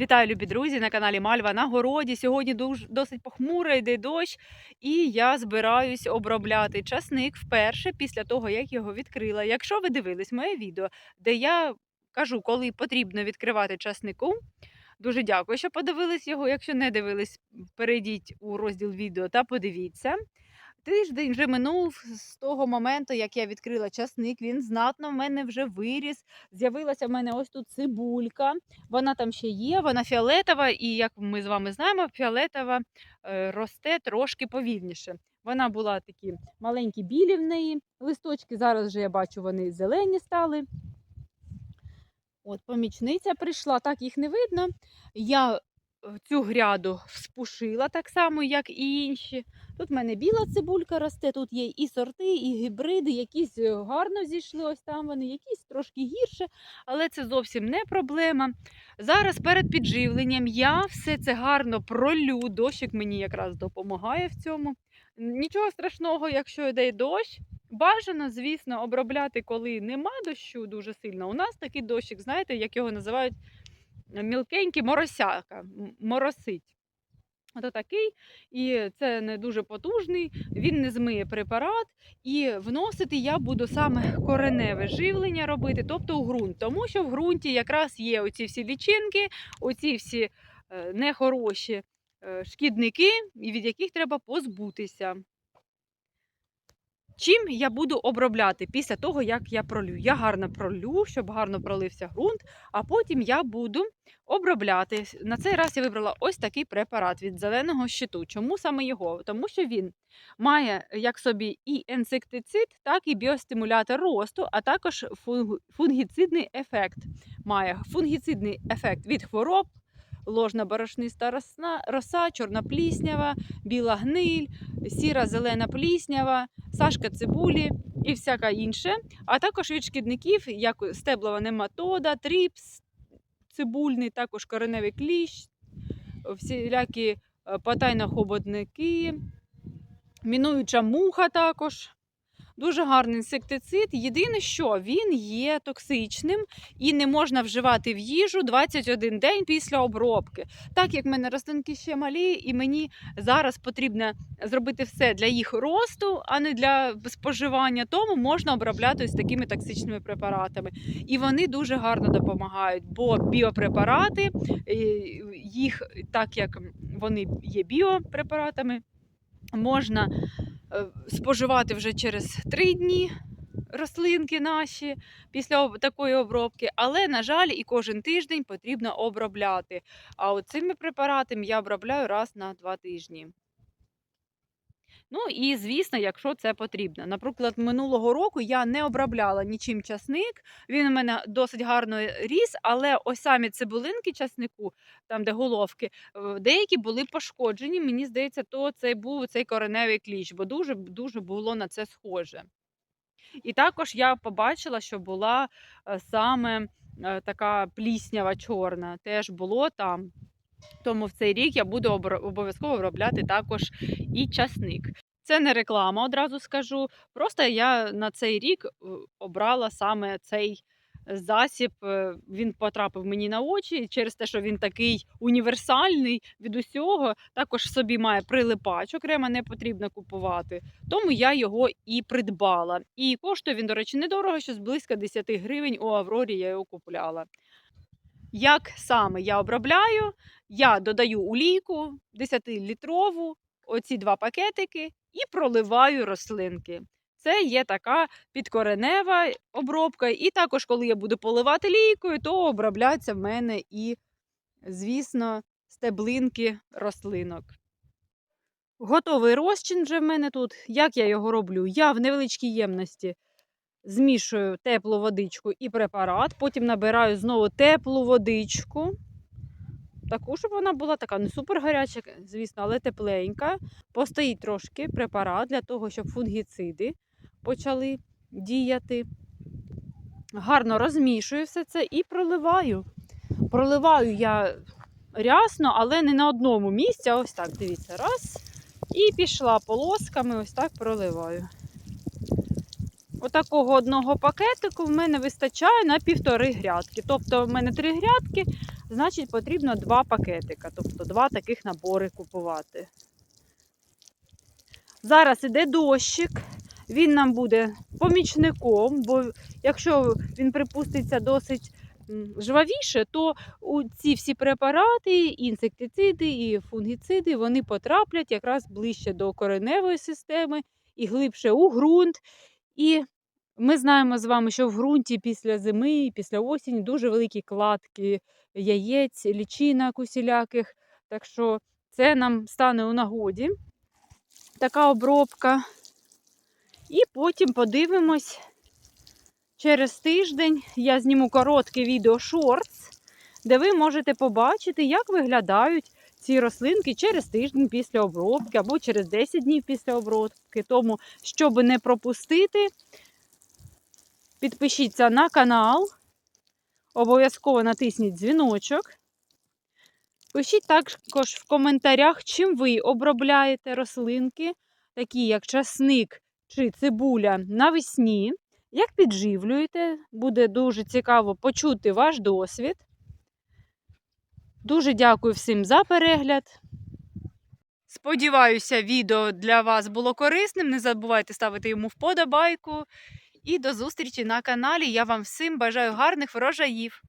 Вітаю, любі друзі, на каналі Мальва на городі. Сьогодні дуж- досить похмуро йде дощ, і я збираюсь обробляти часник вперше після того, як його відкрила. Якщо ви дивились моє відео, де я кажу, коли потрібно відкривати часнику, дуже дякую, що подивились його. Якщо не дивились, перейдіть у розділ відео та подивіться. Тиждень вже минув з того моменту, як я відкрила часник. Він знатно в мене вже виріс. З'явилася в мене ось тут цибулька. Вона там ще є, вона фіолетова, і як ми з вами знаємо, фіолетова е, росте трошки повільніше. Вона була такі маленькі білі в неї листочки. Зараз вже я бачу, вони зелені стали. От помічниця прийшла, так їх не видно. Я цю гряду вспушила так само, як і інші. Тут в мене біла цибулька росте, тут є і сорти, і гібриди, якісь е, гарно зійшли, ось там вони, якісь трошки гірше, але це зовсім не проблема. Зараз перед підживленням я все це гарно пролю. Дощик мені якраз допомагає в цьому. Нічого страшного, якщо йде дощ. Бажано, звісно, обробляти, коли нема дощу дуже сильно. У нас такий дощик, знаєте, як його називають е, мілкенький моросяка, моросить. Ото такий, і це не дуже потужний, він не змиє препарат, і вносити я буду саме кореневе живлення робити, тобто у ґрунт. Тому що в ґрунті якраз є оці всі лічинки, оці всі е, нехороші е, шкідники, від яких треба позбутися. Чим я буду обробляти після того, як я пролю? Я гарно пролю, щоб гарно пролився ґрунт, а потім я буду обробляти. На цей раз я вибрала ось такий препарат від зеленого щиту. Чому саме його? Тому що він має як собі і інсектицид, так і біостимулятор росту, а також фунг- фунгіцидний ефект. Має фунгіцидний ефект від хвороб, ложна борошниста роса, чорна пліснява, біла гниль, сіра зелена пліснява, сашка цибулі і всяка інше, а також від шкідників, як стеблова нематода, тріпс, цибульний, також кореневий кліщ, всілякі е, потайно-хоботники, мінуюча муха також. Дуже гарний інсектицид. Єдине, що він є токсичним і не можна вживати в їжу 21 день після обробки. Так як в мене рослинки ще малі, і мені зараз потрібно зробити все для їх росту, а не для споживання, тому можна обробляти ось такими токсичними препаратами. І вони дуже гарно допомагають, бо біопрепарати, е, їх так як вони є біопрепаратами, можна споживати вже через три дні. Рослинки наші після такої обробки, але, на жаль, і кожен тиждень потрібно обробляти. А от цими препаратами я обробляю раз на два тижні. Ну і звісно, якщо це потрібно. Наприклад, минулого року я не обробляла нічим часник. Він у мене досить гарно ріс, але ось самі цибулинки часнику, там де головки, деякі були пошкоджені. Мені здається, то це був цей кореневий кліщ, бо дуже дуже було на це схоже. І також я побачила, що була е, саме е, така пліснява чорна, теж було там. Тому в цей рік я буду обов'язково обробляти також і часник. Це не реклама, одразу скажу. Просто я на цей рік е, обрала саме цей засіб. е, Він потрапив мені на очі через те, що він такий універсальний від усього. Також собі має прилипач, окремо не потрібно купувати. Тому я його і придбала. І коштує він, до речі, недорого, щось близько 10 гривень у Аврорі я його купляла. Як саме я обробляю? Я додаю олійку 10-літрову, оці два пакетики, і проливаю рослинки. Це є така підкоренева обробка. І також, коли я буду поливати лійкою, то обробляться в мене і, звісно, стеблинки рослинок. Готовий розчин вже в мене тут. Як я його роблю? Я в невеличкій ємності змішую теплу водичку і препарат, потім набираю знову теплу водичку. Таку, щоб вона була така не супер гаряча, звісно, але тепленька. Постоїть трошки препарат для того, щоб фунгіциди почали діяти. Гарно розмішую все це і проливаю. Проливаю я рясно, але не на одному місці. Ось так, дивіться, раз. І пішла полосками, ось так проливаю. Отакого одного пакетику в мене вистачає на півтори грядки. Тобто в мене три грядки, значить потрібно два пакетика, тобто два таких набори купувати. Зараз іде дощик, він нам буде помічником, бо якщо він припуститься досить жвавіше, то ці всі препарати, інсектициди і фунгіциди, вони потраплять якраз ближче до кореневої системи і глибше у ґрунт. І ми знаємо з вами, що в ґрунті після зими після осені дуже великі кладки яєць, лічинок усіляких. Так що це нам стане у нагоді. Така обробка. І потім подивимось. Через тиждень я зніму коротке відео шортс, де ви можете побачити, як виглядають ці рослинки через тиждень після обробки або через 10 днів після обробки. Тому, щоб не пропустити, підпишіться на канал, обов'язково натисніть дзвіночок. Пишіть також в коментарях, чим ви обробляєте рослинки, такі як часник чи цибуля навесні. Як підживлюєте, буде дуже цікаво почути ваш досвід. Дуже дякую всім за перегляд. Сподіваюся, відео для вас було корисним. Не забувайте ставити йому вподобайку. І до зустрічі на каналі. Я вам всім бажаю гарних врожаїв!